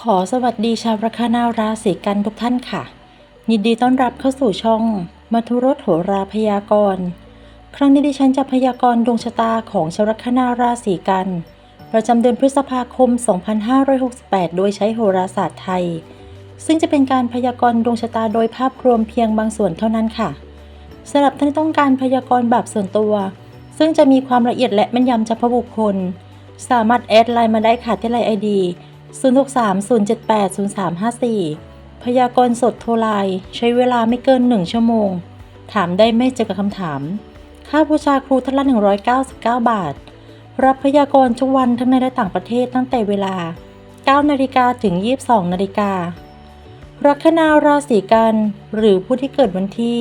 ขอสวัสดีชาวราคานาราศีกันทุกท่านค่ะ ยินดีต้อนรับเข้าสู่ช่องมัทุรสโหราพยากรณ์ครั้งนี้ดิฉันจะพยากรณ์ดวงชะตาของชาวลัคนาราศีกัน ประจำเดือนพฤษภาคม 2568 โดยใช้โหราศาสตร์ไทย ซึ่งจะเป็นการพยากรณ์ดวงชะตาโดยภาพรวมเพียงบางส่วนเท่านั้นค่ะสำหรับท่านที่ต้องการพยากรณ์แบบส่วนตัว ซึ่งจะมีความละเอียดและแม่นยำเฉพาะบุคคล สามารถแอดไลน์มาได้ค่ะที่ไลน์ไอดี 0630780354 พยากรณ์สดโทรไลน์ใช้เวลาไม่เกิน 1 ชั่วโมง ถามได้ไม่เจอกับคำถาม ค่าบูชาครูท่านละ 199 บาท รับพยากรณ์ทุกวันทั้งในและต่างประเทศตั้งแต่เวลา 9 นาฬิกาถึง 22 นาฬิกาลัคนาราศีกัน หรือผู้ที่เกิดวันที่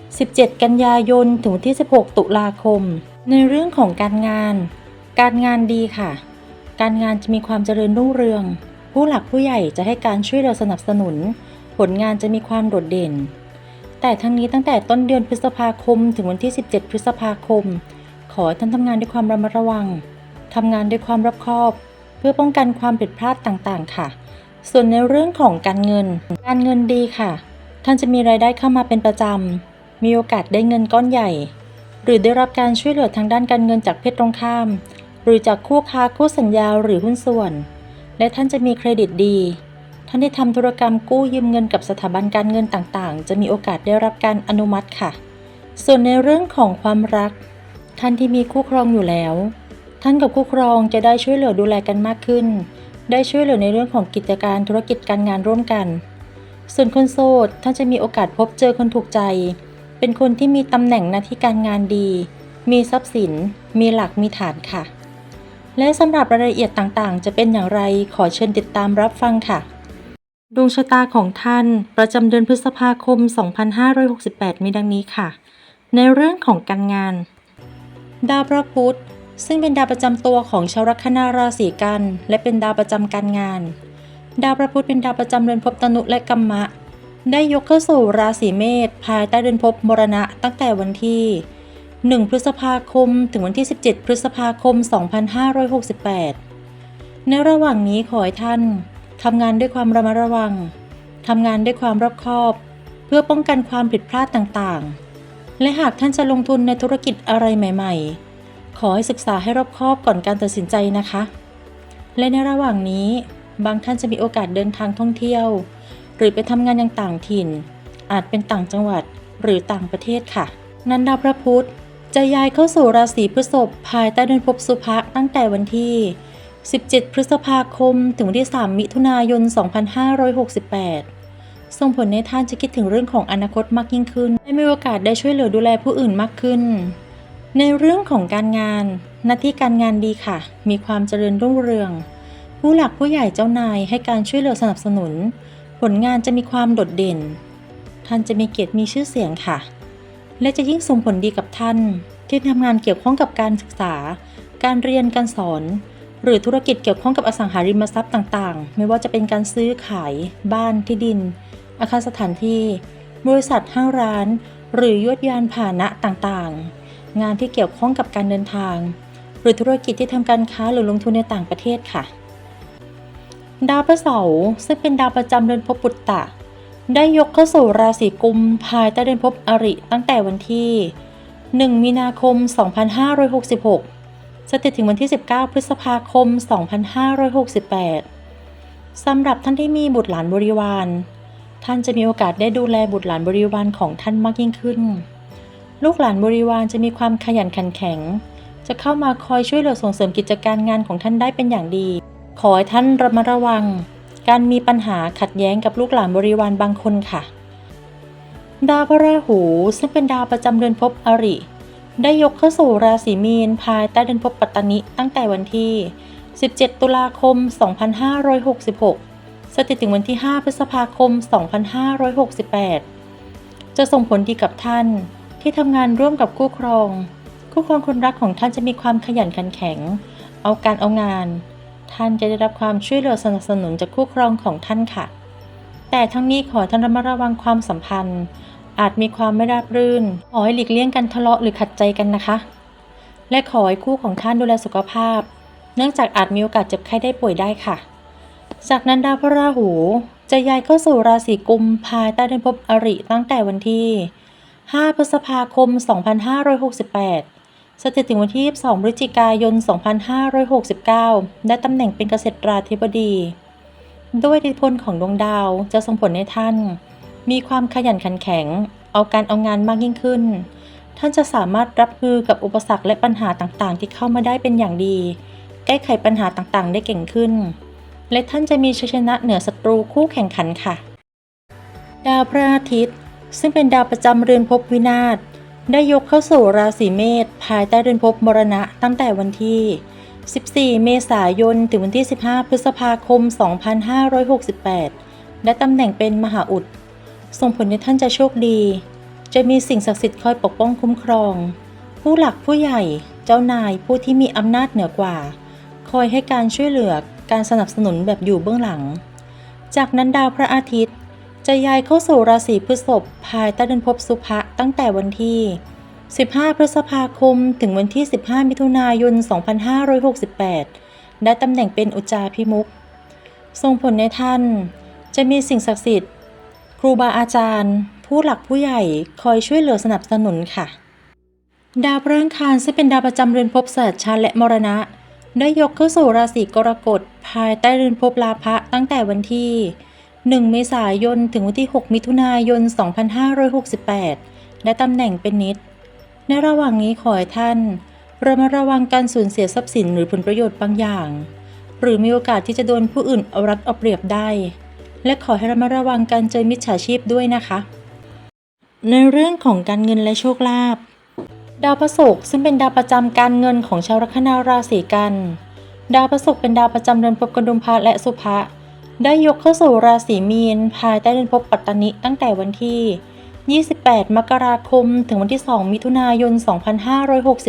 17 กันยายน ถึงวันที่ 16 ตุลาคม ในเรื่องของการงาน การงานดีค่ะ การงานจะมีความเจริญรุ่งเรือง ผู้หลักผู้ใหญ่จะให้การช่วยเหลือสนับสนุน ผลงานจะมีความโดดเด่น แต่ทั้งนี้ตั้งแต่ต้นเดือนพฤษภาคม ถึงวันที่ 17 พฤษภาคม ขอท่านทำงานด้วยความระมัดระวังทำงานด้วยความรอบคอบ เพื่อป้องกันความผิดพลาดต่างๆ ค่ะ ส่วนในเรื่องของการเงิน การเงินดีค่ะ ท่านจะมีรายได้เข้ามาเป็นประจำมีโอกาสได้เงินก้อนใหญ่ หรือได้รับการช่วยเหลือทางด้านการเงินจากเพศตรงข้าม หรือจากคู่ค้าคู่สัญญาหรือหุ้นส่วน และท่านจะมีเครดิตดี ท่านที่ทำธุรกรรมกู้ยืมเงินกับสถาบันการเงินต่างๆ จะมีโอกาสได้รับการอนุมัติค่ะ ส่วนในเรื่องของความรัก ท่านที่มีคู่ครองอยู่แล้ว ท่านกับคู่ครองจะได้ช่วยเหลือดูแลกันมากขึ้น ได้ช่วยเหลือในเรื่องของกิจการธุรกิจการงานร่วมกัน ส่วนคนโสดท่านจะมีโอกาสพบเจอคนถูกใจ เป็นคนที่มีตำแหน่งหน้าที่การงานดีมีทรัพย์สิน มีหลักมีฐานค่ะ และสำหรับรายละเอียดต่างๆ จะเป็นอย่างไรขอเชิญติดตามรับฟังค่ะ ดวงชะตาของท่านประจำเดือนพฤษภาคม 2568 มีดังนี้ค่ะ ในเรื่องของการงาน ดาวพระพุธซึ่งเป็นดาวประจำตัวของชาวลัคนาราศีกัน และเป็นดาวประจำการงาน ดาวพระพุธเป็นดาวประจำเรือนภพตนุและกัมมะ ได้ยกเข้าสู่ราศีเมษภายใต้เรือนภพมรณะตั้งแต่วันที่ 1 พฤษภาคม ถึงวันที่ 17 พฤษภาคม 2568 ในระหว่างนี้ขอให้ท่านทำงานด้วยความระมัดระวังทำงานด้วยความรอบคอบ เพื่อป้องกันความผิดพลาดต่างๆ และหากท่านจะลงทุนในธุรกิจอะไรใหม่ ๆ ขอให้ศึกษาให้รอบคอบก่อนการตัดสินใจนะคะ และในระหว่างนี้ บางท่านจะมีโอกาสเดินทางท่องเที่ยว หรือไปทำงานยังต่างถิ่น อาจเป็นต่างจังหวัดหรือต่างประเทศค่ะ นันดาวพระพุธ จะย้ายเข้าสู่ราศีพฤษภภายใต้เดือนภพสุภะตั้งแต่วันที่ 17 พฤษภาคม ถึงวันที่ 3 มิถุนายน 2568 ส่งผลในท่านจะคิดถึงเรื่องของอนาคตมากยิ่งขึ้นและมีโอกาสได้ช่วยเหลือดูแลผู้อื่นมากขึ้น ในเรื่องของการงาน หน้าที่การงานดีค่ะ มีความเจริญรุ่งเรือง ผู้หลักผู้ใหญ่เจ้านายให้การช่วยเหลือสนับสนุน ผลงานจะมีความโดดเด่น ท่านจะมีเกียรติมีชื่อเสียงค่ะ และจะยิ่งส่งผลดีกับท่าน ที่ทำงานเกี่ยวข้องกับการศึกษา การเรียนการสอน หรือธุรกิจเกี่ยวข้องกับอสังหาริมทรัพย์ต่างๆ ไม่ว่าจะเป็นการซื้อขาย บ้านที่ดิน อาคารสถานที่ บริษัทห้างร้าน หรือยวดยานพาหนะต่างๆ งานที่เกี่ยวข้องกับการเดินทาง หรือธุรกิจที่ทำการค้าหรือลงทุนในต่างประเทศค่ะ ดาวพระเสาร์ซึ่งเป็นดาวประจำเดือนภพปุตตะ ได้ยกเข้าสู่ราศีกุมภายใต้เดือนภพอริตั้งแต่วันที่ 1 มีนาคม 2566 สถิตถึงวันที่ 19 พฤษภาคม 2568 สำหรับท่านที่มีบุตรหลานบริวาร ท่านจะมีโอกาสได้ดูแลบุตรหลานบริวารของท่านมากยิ่งขึ้น ลูกหลานบริวารจะมีความขยันขันแข็ง จะเข้ามาคอยช่วยเหลือส่งเสริมกิจการงานของท่านได้เป็นอย่างดี ขอให้ท่านระมัดระวัง การมีปัญหาขัดแย้งกับลูกหลานบริวารบางคนค่ะ ดาวพระราหู ซึ่งเป็นดาวประจำเดือนภพอริ ได้ยกเข้าสู่ราศีมีนภายใต้เดือนภพปัตตนิตั้งแต่วันที่ 17 ตุลาคม 2566 สถิตถึงวันที่ 5 พฤษภาคม 2568 จะส่งผลดีกับท่านที่ทำงานร่วมกับคู่ครอง คู่ครองคนรักของท่านจะมีความขยันขันแข็ง เอาการเอางาน ท่านจะได้รับความช่วยเหลือสนับสนุนจากคู่ครองของท่านค่ะ แต่ทั้งนี้ขอท่านระมัดระวังความสัมพันธ์ อาจมีความไม่ราบรื่น ขอให้หลีกเลี่ยงกันทะเลาะหรือขัดใจกันนะคะ และขอให้คู่ของท่านดูแลสุขภาพ เนื่องจากอาจมีโอกาสเจ็บไข้ได้ป่วยได้ค่ะ จากนั้นดาวพระราหูจะย้ายเข้าสู่ราศีกุมภายใต้เดือนภพอริตั้งแต่วันที่ 5 พฤษภาคม 2568 สถิตถึงวันที่ 22พฤศจิกายน 2569 ได้ตำแหน่งเป็นเกษตราธิบดี ด้วยอิทธิพลของดวงดาวจะส่งผลให้ท่าน มีความขยันขันแข็ง เอาการเอางานมากยิ่งขึ้น ท่านจะสามารถรับมือกับอุปสรรคและปัญหาต่างๆ ที่เข้ามาได้เป็นอย่างดี แก้ไขปัญหาต่างๆ ได้เก่งขึ้น และท่านจะมีชัยชนะเหนือศัตรูคู่แข่งขันค่ะ ดาวพระอาทิตย์ ซึ่งเป็นดาวประจำเรือนภพวินาศ ได้ยกเข้าสู่ราศีเมษภายใต้เรือนภพมรณะตั้งแต่วันที่ 14 เมษายน ถึงวันที่ 15 พฤษภาคม 2568ได้ตำแหน่งเป็นมหาอุด ส่งผลให้ท่านจะโชคดี จะมีสิ่งศักดิ์สิทธิ์คอยปกป้องคุ้มครอง ผู้หลักผู้ใหญ่ เจ้านายผู้ที่มีอำนาจเหนือกว่า คอยให้การช่วยเหลือการสนับสนุนแบบอยู่เบื้องหลัง จากนั้นดาวพระอาทิตย์ จะย้ายเข้าสู่ราศีพฤษภภายใต้เดือนภพสุภะตั้งแต่วันที่ 15 พฤษภาคม ถึงวันที่ 15 มิถุนายน 2568 ได้ตำแหน่งเป็นอุจจาพิมุกส่งผลในท่าน จะมีสิ่งศักดิ์สิทธิ์ ครูบาอาจารย์ ผู้หลักผู้ใหญ่คอยช่วยเหลือสนับสนุนค่ะ ดาวพฤหัสซึ่งเป็นดาวประจำเรือนภพสัตว์ชาและมรณะ ได้ยกเข้าสู่ราศีกรกฎภายใต้เรือนภพลาภะตั้งแต่วันที่ 1 เมษายน ถึงวันที่ 6 มิถุนายน 2568 ได้ตำแหน่งเป็นนิด ในระหว่างนี้ขอให้ท่านระมัดระวังการสูญเสียทรัพย์สินหรือผลประโยชน์บางอย่าง หรือมีโอกาสที่จะโดนผู้อื่นเอารัดเอาเปรียบได้ และขอให้ระมัดระวังการเจอมิจฉาชีพด้วยนะคะ ในเรื่องของการเงินและโชคลาภดาวพฤหัสซึ่งเป็นดาวประจำการเงินของชาวลัคนาราศีกัน ดาวพฤหัสเป็นดาวประจำเดือนภพกดุมภะและสุภะ ได้ยกเข้าสู่ราศีมีน ภายใต้เดือนภพปัตตนิตั้งแต่วันที่ 28 มกราคม ถึงวันที่ 2 มิถุนายน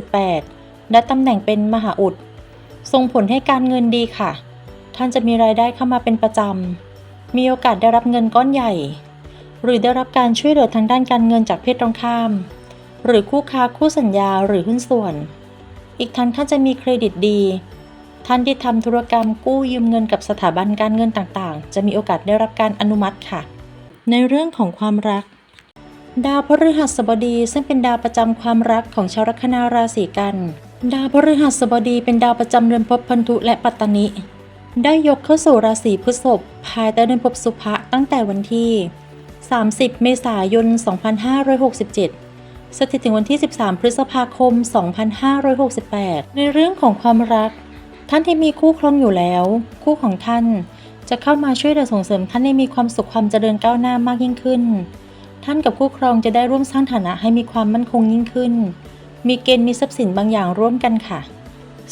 2568 และตำแหน่งเป็นมหาอุด ส่งผลให้การเงินดีค่ะ ท่านจะมีรายได้เข้ามาเป็นประจำ มีโอกาสได้รับเงินก้อนใหญ่ หรือได้รับการช่วยเหลือทางด้านการเงินจากเพศตรงข้าม หรือคู่ค้าคู่สัญญาหรือหุ้นส่วน อีกทั้งท่านจะมีเครดิตดี ท่านที่ทำธุรกรรมกู้ยืมเงินกับสถาบันการเงินต่างๆ จะมีโอกาสได้รับการอนุมัติค่ะ ในเรื่องของความรัก ดาวพฤหัสบดีซึ่งเป็นดาวประจำความรักของชาวลัคนาราศีกัน ดาวพฤหัสบดีเป็นดาวประจำเรือนภพพันธุและปัตตนิ ได้ยกเข้าสู่ราศีพฤษภภายใต้เดือนภพสุภะตั้งแต่วันที่ 30 เมษายน 2567สถิตถึงวันที่ 13 พฤษภาคม 2568 ในเรื่องของความรัก ท่านที่มีคู่ครองอยู่แล้ว คู่ของท่านจะเข้ามาช่วยเหลือส่งเสริมท่านให้มีความสุขความเจริญก้าวหน้ามากยิ่งขึ้น ท่านกับคู่ครองจะได้ร่วมสร้างฐานะให้มีความมั่นคงยิ่งขึ้น มีเกณฑ์มีทรัพย์สินบางอย่างร่วมกันค่ะ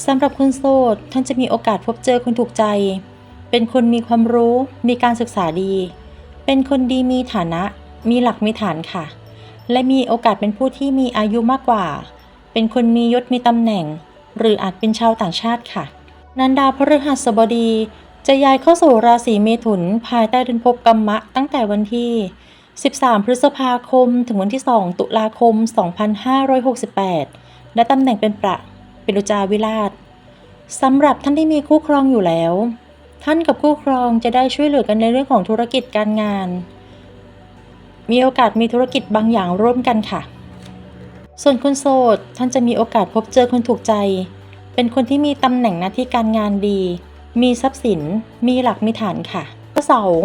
สำหรับคนโสดท่านจะมีโอกาสพบเจอคนถูกใจ เป็นคนมีความรู้ มีการศึกษาดี เป็นคนดีมีฐานะ มีหลักมีฐานค่ะ และมีโอกาสเป็นผู้ที่มีอายุมากกว่า เป็นคนมียศมีตำแหน่ง หรืออาจเป็นชาวต่างชาติค่ะ นันดาพฤหัสบดี จะย้ายเข้าสู่ราศีเมถุนภายใต้เดือนภพกัมมะตั้งแต่วันที่ 13 พฤษภาคม ถึงวันที่ 2 ตุลาคม 2568 และตำแหน่งเป็นประเป็นอุจาวิราชสำหรับท่านที่มีคู่ครองอยู่แล้ว ท่านกับคู่ครองจะได้ช่วยเหลือกันในเรื่องของธุรกิจการงาน มีโอกาสมีธุรกิจบางอย่างร่วมกันค่ะ ส่วนคนโสดท่านจะมีโอกาสพบเจอคนถูกใจ เป็นคนที่มีตำแหน่งหน้าที่การงานดี มีทรัพย์สิน มีหลักมีฐานค่ะพระเสาร์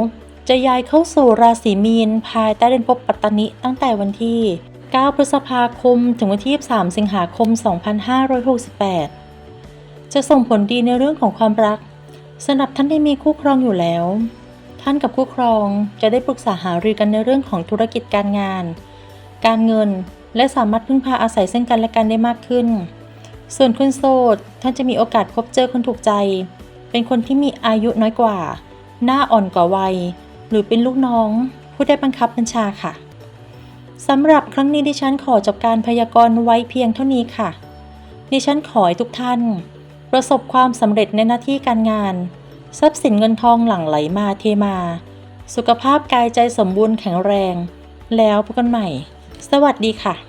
จะย้ายเข้าสู่ราศีมีน ภายใต้เดือนภพปัตตนิตั้งแต่วันที่ 9 พฤษภาคม ถึงวันที่ 23 สิงหาคม 2568 จะส่งผลดีในเรื่องของความรักสำหรับท่านที่มีคู่ครองอยู่แล้ว ท่านกับคู่ครองจะได้ปรึกษาหารือกันในเรื่องของธุรกิจการงาน การเงิน และสามารถพึ่งพาอาศัยซึ่งกันและกันได้มากขึ้น ส่วนคนโสดท่านจะมีโอกาสพบเจอคนถูกใจ เป็นคนที่มีอายุน้อยกว่า หน้าอ่อนกว่าวัย หรือเป็นลูกน้อง ผู้ได้บังคับบัญชาค่ะสำหรับครั้งนี้ดิฉันขอจบการพยากรณ์ไว้เพียงเท่านี้ค่ะ ดิฉันขอให้ทุกท่าน ประสบความสำเร็จในหน้าที่การงาน ทรัพย์สินเงินทองหลั่งไหลมาเทมา สุขภาพกายใจสมบูรณ์แข็งแรง แล้วพบกันใหม่ สวัสดีค่ะ